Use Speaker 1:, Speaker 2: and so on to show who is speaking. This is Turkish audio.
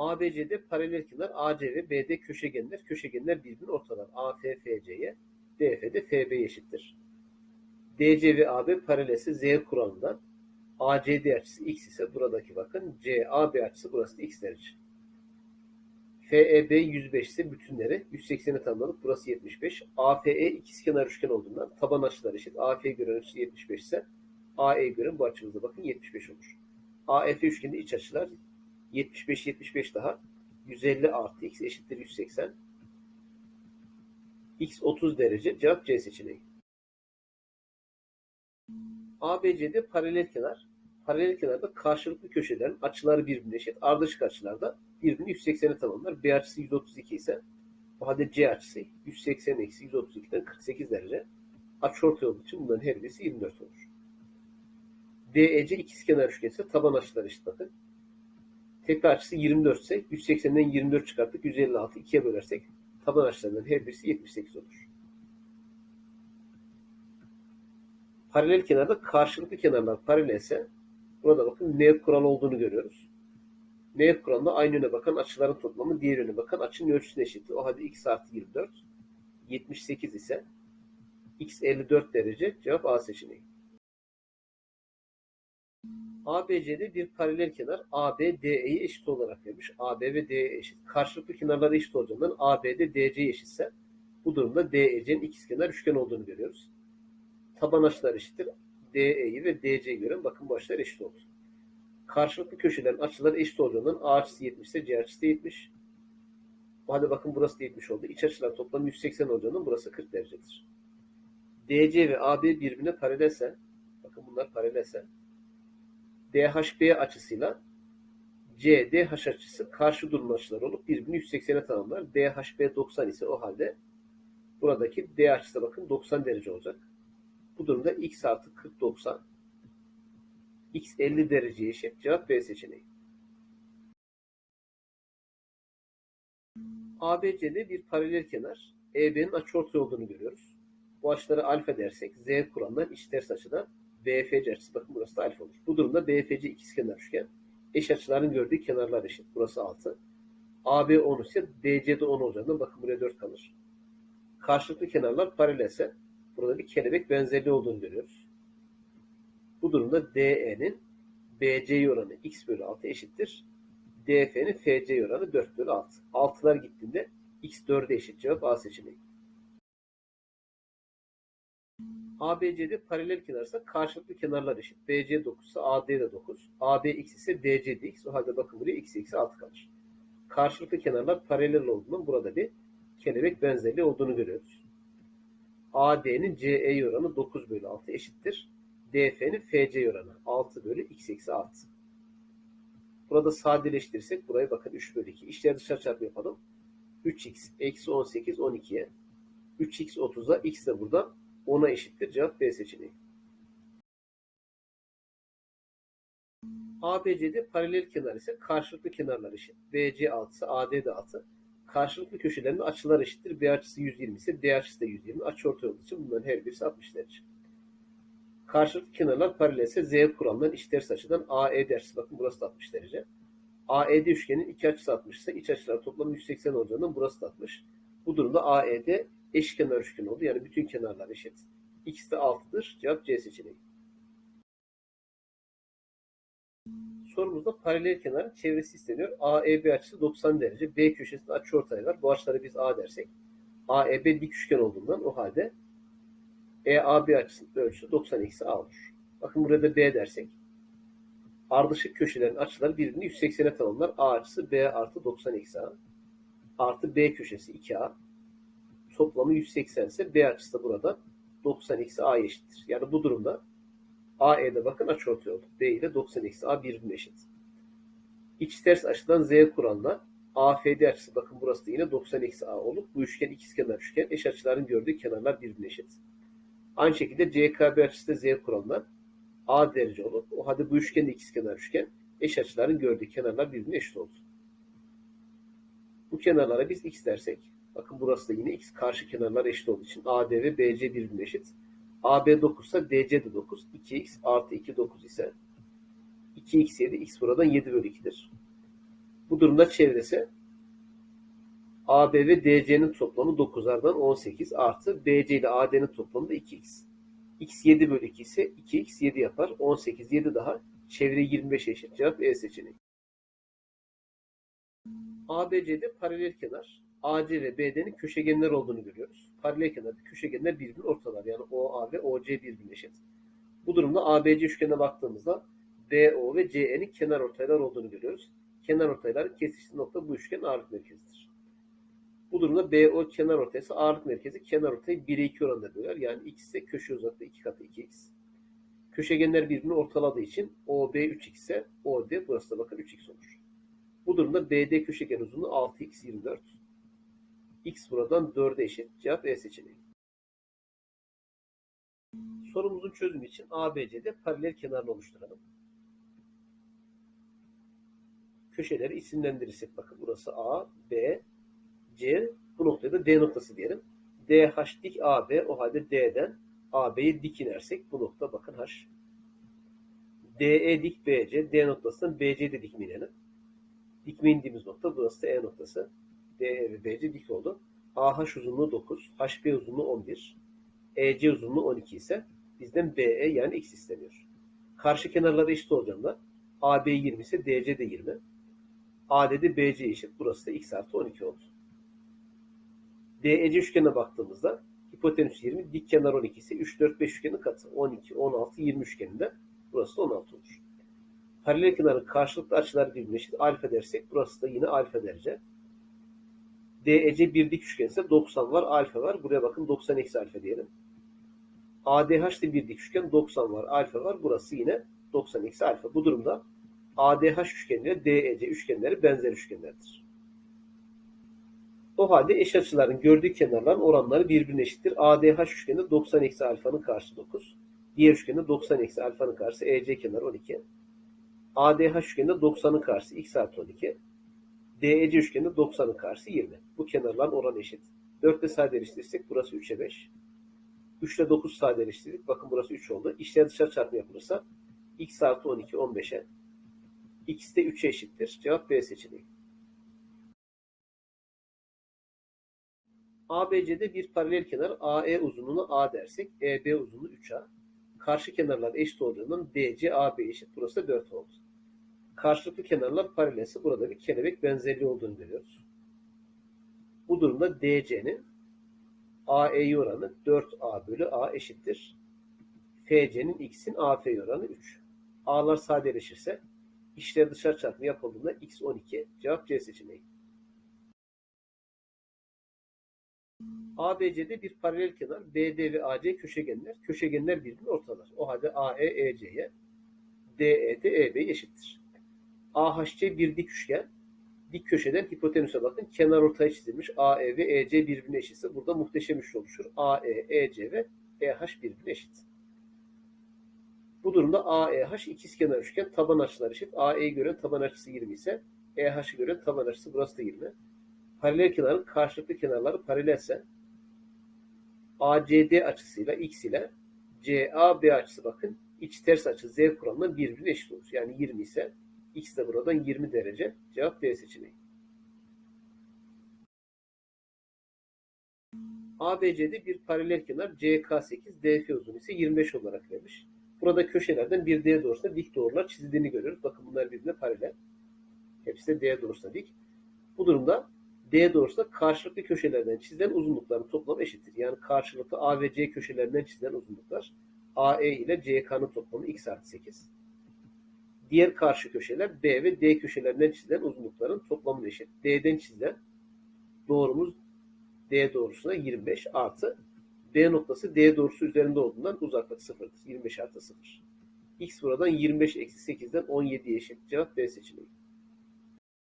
Speaker 1: ABC'de paralel kenar AC ve BD köşegenler. Köşegenler birbirini ortalar. AF FC'ye, DF de FB eşittir. DC ve AB paralelse Z kuralından ACD açısı x ise buradaki bakın CAB açısı burası da x derece. FEB 105 ise bütünleri 180'e tamamlanıp burası 75. AFE ikizkenar üçgen olduğundan taban açılar eşit. AF'ye göre açısı 75 ise AE göre bu açımızda bakın 75 olur. AF üçgeninde iç açılar 75 75 daha 150 artı x eşittir 180. X 30 derece cevap C seçeneği. ABC'de paralel kenar. Paralel kenarda karşılıklı köşelerin açıları birbirine eşit. Ardışık açılarda birbirini 180'e tamamlar. B açısı 132 ise o halde C açısı 180 eksi 132'den 48 derece. Açıortay olduğu için bunların her birisi 24 olur. DEC ikizkenar üçgen ise taban açıları eşit bakın. Tekrar açısı 24 ise 180'den 24 çıkarttık. 156 ikiye bölersek taban açılarından her birisi 78 olur. Paralel kenarda karşılıklı kenarlar paralelse burada bakın N kural olduğunu görüyoruz. N kuralında aynı yöne bakan açıların toplamı diğer yöne bakan açının ölçüsüne eşittir. O halde x artı 24 78 ise x 54 derece cevap A seçeneği. ABC'de bir paralel kenar AB DE'ye eşit olarak vermiş. AB ve DE eşit. Karşılıklı kenarları eşit olacağından AB'de DC eşitse bu durumda DEC'nin ikizkenar üçgen olduğunu görüyoruz. Taban açılar eşittir. DE'yi ve DC'yi gören bakın bu açılar eşit oldu. Karşılıklı köşelerin açıları eşit olduğundan A açısı 70 ise C açısı 70. Hadi bakın burası da 70 oldu. İç açılar toplam 180 olacağından burası 40 derecedir. DC ve AB birbirine paralelse bakın bunlar paralelse DHB açısıyla CDH açısı karşı durma açıları olup birbirini 180'e tamamlar. DHB 90 ise o halde buradaki D açısı bakın 90 derece olacak. Bu durumda x artı 40 90 x 50 dereceye eşit. Cevap B seçeneği. ABC'de bir paralel kenar EB'nin açıortay olduğunu görüyoruz. Bu açıları alfa dersek Z kuralından iç ters açıda BFC açısı bakın burası da alfa olur. Bu durumda BFC ikizkenar üçgen. Eş açıların gördüğü kenarlar eşit. Burası 6. AB 10 ise DC de 10 olacağından bakın buraya 4 kalır. Karşılıklı kenarlar paralelse burada bir kelebek benzerliği olduğunu görüyoruz. Bu durumda DE'nin BC oranı x bölü 6 eşittir. DF'nin FC oranı 4 bölü 6. 6'lar gittiğinde x 4'e eşit cevap A seçeneği. ABC'de paralel kenarsa karşılıklı kenarlar eşit. BC 9 ise AD de 9. AB x ise DC de x. O halde bakın buraya x eksi 6 kalır. Karşılıklı kenarlar paralel olduğundan burada bir kelebek benzerliği olduğunu görüyoruz. AD'nin CE oranı 9 bölü 6 eşittir. DF'nin FC oranı 6 bölü x eksi 6. Burada sadeleştirirsek buraya bakın 3 bölü 2. İşler dışarı çarpı yapalım. 3x eksi 18 12'ye 3x 30'a x de burada 10'a eşittir. Cevap B seçeneği. ABC'de paralel kenar ise karşılıklı kenarlar eşit. BC 6 ise AD de 6. Karşılıklı köşelerinde açılar eşittir. B açısı 120 ise D açısı da 120. Açı ortay olduğu için bunların her birisi 60 derece. Karşılıklı kenarlar paralel ise Z kuralından iç ters açıdan AE açısı bakın burası da 60 derece. AED üçgenin iki açısı 60 ise iç açılar toplamı 180 olacağından burası da 60. Bu durumda AED eşkenar üçgen oldu. Yani bütün kenarlar eşit. X de 6'dır. Cevap C seçeneği. Sorumuzda paralel kenarın çevresi isteniyor. AEB açısı 90 derece. B köşesinde açıortay var. Bu açılara biz A dersek. AEB dik üçgen olduğundan o halde EAB açısının ölçüsü 90 eksi A olur. Bakın burada B dersek. Ardışık köşelerin açıları birbirini 180'e tamamlar. A açısı B artı 90 eksi A. Artı B köşesi 2A. Toplamı 180 ise B açısı da burada 90 eksi A eşittir. Yani bu durumda AE'de bakın açıortay oldu. B ile 90 eksi A birbirine eşit. İç ters açıdan Z kuralına AFD açısı bakın burası da yine 90 eksi A olup bu üçgen ikizkenar üçgen eş açıların gördüğü kenarlar birbirine eşit. Aynı şekilde CKB açısı da Z kuralından A derece olup o halde bu üçgen ikizkenar üçgen eş açıların gördüğü kenarlar birbirine eşit oldu. Bu kenarlara biz x dersek bakın burası da yine x karşı kenarlar eşit olduğu için AD ve BC birbirine eşit. AB 9 ise DC de 9. 2x artı 2 9 ise 2x 7 x buradan 7 bölü 2'dir. Bu durumda çevresi AB ve DC'nin toplamı 9'lardan 18 artı BC ile AD'nin toplamı da 2x. x 7 bölü 2 ise 2x 7 yapar. 18 7 daha. Çevre 25 eşit. Cevap E seçeneği. ABC'de paralel kenar. AC ve BD'nin köşegenler olduğunu görüyoruz. Paralel kenarda köşegenler birbirini ortalar. Yani OA ve OC birbirine eşit. Bu durumda ABC üçgenine baktığımızda BO ve CE'nin kenar ortaylar olduğunu görüyoruz. Kenar ortayların kesiştiği nokta bu üçgenin ağırlık merkezidir. Bu durumda BO kenar ortaysa ağırlık merkezi kenar ortayı 1'e 2 oranında böler. Yani x ise köşe uzaklığı 2 katı 2x. Köşegenler birbirini ortaladığı için OB 3x ise OD burası da bakın 3x olur. Bu durumda BD köşegen uzunluğu 6x 24. X buradan 4'e eşit. Cevap E seçeneği. Sorumuzun çözümü için ABC'de paralel kenarını oluşturalım. Köşeleri isimlendirirsek bakın burası A, B, C, bu noktaya da D noktası diyelim. DH dik AB o halde D'den AB'ye dik inersek bu nokta bakın H. DE dik BC, D noktasından BC'de dik mi inelim? Dikme indiğimiz nokta burası da E noktası. DE ve BC dik oldu. AH uzunluğu 9, HB uzunluğu 11, EC uzunluğu 12 ise bizden BE yani X isteniyor. Karşı kenarları eşit olacağında AB 20 ise DC de 20. AD'de BC eşit. Burası da X artı 12 oldu. DEC üçgenine baktığımızda hipotenüs 20, dik kenar 12 ise 3, 4, 5 üçgenin katı. 12, 16, 20 üçgeninde burası da 16 olur. Paralel kenarın karşılıklı açıları birbirine eşit. Alfa dersek burası da yine alfa derece. DEC bir dik üçgen ise 90 var, alfa var. Buraya bakın 90 eksi alfa diyelim. ADH de bir dik üçgen 90 var, alfa var. Burası yine 90 eksi alfa. Bu durumda ADH üçgeni ile DEC üçgenleri benzer üçgenlerdir. O halde eş açıların gördüğü kenarların oranları birbirine eşittir. ADH üçgeninde 90 eksi alfanın karşısı 9. Diğer üçgende 90 eksi alfanın karşısı EC kenarı 12. ADH üçgeninde 90'ın karşısı x artı 12. DEC üçgeninde 90'ın karşısı 20. Bu kenarların oranı eşit. 4 ile sadeleştirirsek burası 3'e 5. 3 ile 9 sadeleştirdik. Bakın burası 3 oldu. İşler dışarı çarpma yapılırsa x artı 12 15'e. x de 3'e eşittir. Cevap B seçeneği. ABC'de bir paralel kenar AE uzunluğunu A dersek EB uzunluğu 3A. Karşı kenarlar eşit olduğundan DC AB eşit. Burası da 4 oldu. Karşılıklı kenarlar paralelse burada bir kelebek benzerliği olduğunu görüyoruz. Bu durumda DC'nin AE'ye oranı 4A bölü A eşittir. FC'nin X'in AF'ye oranı 3. A'lar sadeleşirse işler dışarı çarpımı yapıldığında X 12. Cevap C seçeneği. ABC'de bir paralel kenar BD ve AC köşegenler. Köşegenler birbirini ortalar. O halde AE EC'ye de EB'ye eşittir. AHC bir dik üçgen. Dik köşeden hipotenüse bakın. Kenar ortaya çizilmiş. AE ve EC birbirine eşitse burada muhteşem üçlü oluşur. AE, EC ve EH birbirine eşit. Bu durumda AEH ikizkenar üçgen taban açılar eşit. AE'yi gören taban açısı 20 ise EH'ı gören taban açısı burası da 20. Paralel kenarın karşılıklı kenarları paralelse ACD açısıyla X ile CAB açısı bakın iç ters açı Z kuramına birbirine eşit olur. Yani 20 ise X de buradan 20 derece. Cevap D seçeneği. ABC'de bir paralel kenar CK8 DF uzun ise 25 olarak vermiş. Burada köşelerden bir D doğrusuna dik doğrular çizildiğini görüyoruz. Bakın bunlar birbirine paralel. Hepsi de D doğrusuna dik. Bu durumda D doğrusunda karşılıklı köşelerden çizilen uzunlukların toplamı eşittir. Yani karşılıklı A ve C köşelerinden çizilen uzunluklar AE ile CK'nın toplamı x artı 8. Diğer karşı köşeler B ve D köşelerinden çizilen uzunlukların toplamı eşit. D'den çizilen doğrumuz D doğrusuna 25 artı B noktası D doğrusu üzerinde olduğundan uzaklık 0'dır. 25 artı 0. X buradan 25 eksi 8'den 17'ye eşit. Cevap B seçeneği.